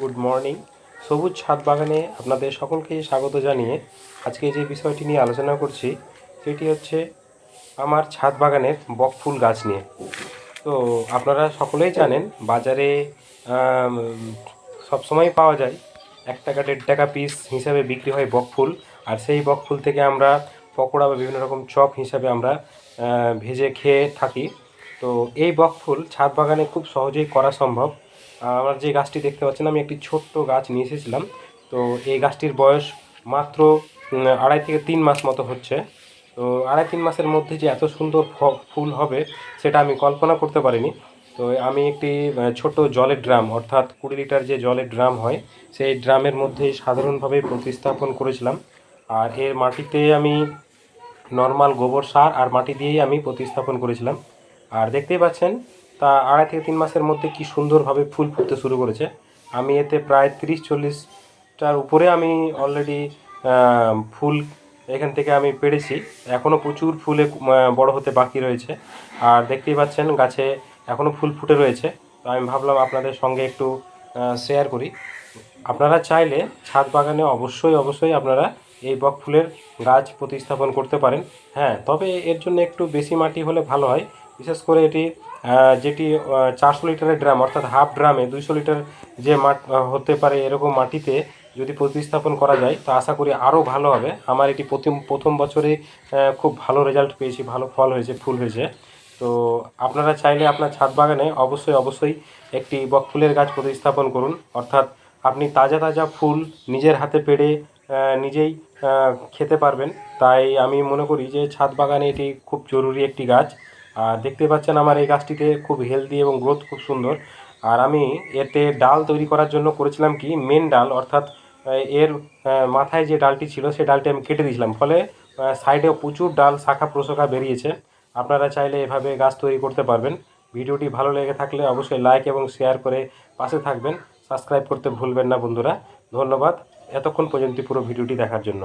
Good morning. সবুজ ছাদ বাগানে আপনাদের সকলকে স্বাগত জানিয়ে আজকে যে বিষয়টি নিয়ে আলোচনা করছি, সেটি হচ্ছে আমার ছাদ বাগানের বকফুল গাছ নিয়ে। তো আপনারা সকলেই জানেন, বাজারে সবসময় পাওয়া যায় এক টাকা দেড় টাকা পিস হিসাবে বিক্রি হয় বকফুল আর সেই বকফুল থেকে আমরা পকোড়া বা বিভিন্ন রকম চপ হিসাবে আমরা ভেজে খেয়ে থাকি। তো এই বকফুল ছাদ বাগানে খুব সহজেই করা সম্ভব। আমার যে গাছটি দেখতে পাচ্ছেন, আমি একটি ছোট্ট গাছ নিয়ে এসেছিলাম। তো এই গাছটির বয়স মাত্র আড়াই থেকে তিন মাস মতো হচ্ছে। তো আড়াই তিন মাসের মধ্যে যে এত সুন্দর ফুল হবে, সেটা আমি কল্পনা করতে পারিনি। তো আমি একটি ছোট জলের ড্রাম, অর্থাৎ কুড়ি লিটার যে জলের ড্রাম হয়, সেই ড্রামের মধ্যে সাধারণভাবে প্রতিস্থাপন করেছিলাম। আর এর মাটিতে আমি নর্মাল গোবর সার আর মাটি দিয়েই আমি প্রতিস্থাপন করেছিলাম। আর দেখতেই পাচ্ছেন তা আড়াই থেকে তিন মাসের মধ্যে কি সুন্দরভাবে ফুল ফুটতে শুরু করেছে? আমি এতে প্রায় তিরিশ, চল্লিশটার উপরে আমি অলরেডি ফুল এখান থেকে আমি পেরেছি এখনও প্রচুর ফুলে বড় হতে বাকি রয়েছে। আর দেখতেই পাচ্ছেন গাছে এখনও ফুল ফুটে রয়েছে। তো আমি ভাবলাম আপনাদের সঙ্গে একটু শেয়ার করি। আপনারা চাইলে ছাদ বাগানে অবশ্যই অবশ্যই আপনারা এই বক ফুলের গাছ প্রতিস্থাপন করতে পারেন। হ্যাঁ তবে এর জন্য একটু বেশি মাটি হলে ভালো হয়। বিশেষ করে এটি যেটি চারশো লিটারের ড্রাম, অর্থাৎ হাফ ড্রামে দুইশো লিটার যে মাঠ হতে পারে এরকম মাটিতে যদি প্রতিস্থাপন করা যায়, তো আশা করি আরও ভালো হবে। আমার এটি প্রথম প্রথম বছরে খুব ভালো রেজাল্ট পেয়েছি, ভালো ফল হয়েছে, ফুল হয়েছে। তো আপনারা চাইলে আপনার ছাদ বাগানে অবশ্যই অবশ্যই একটি বক ফুলের গাছ প্রতিস্থাপন করুন। অর্থাৎ আপনি তাজা তাজা ফুল নিজের হাতে পেড়ে নিজেই খেতে পারবেন। তাই আমি মনে করি যে ছাদ বাগানে এটি খুব জরুরি একটি গাছ। আর দেখতে পাচ্ছেন আমার এই গাছটিতে খুব হেলদি এবং গ্রোথ খুব সুন্দর। আর আমি এতে ডাল তৈরি করার জন্য করেছিলাম কি? মেন ডাল, অর্থাৎ এর মাথায় যে ডালটি ছিল সেই ডালটি আমি কেটে দিয়েছিলাম। ফলে সাইডে প্রচুর ডাল, শাখা প্রশাখা বেরিয়েছে। আপনারা চাইলে এভাবে গাছ তৈরি করতে পারবেন। ভিডিওটি ভালো লেগে থাকলে অবশ্যই লাইক এবং শেয়ার করে পাশে থাকবেন। সাবস্ক্রাইব করতে ভুলবেন না বন্ধুরা। ধন্যবাদ। এতক্ষণ পর্যন্ত পুরো ভিডিওটি দেখার জন্য।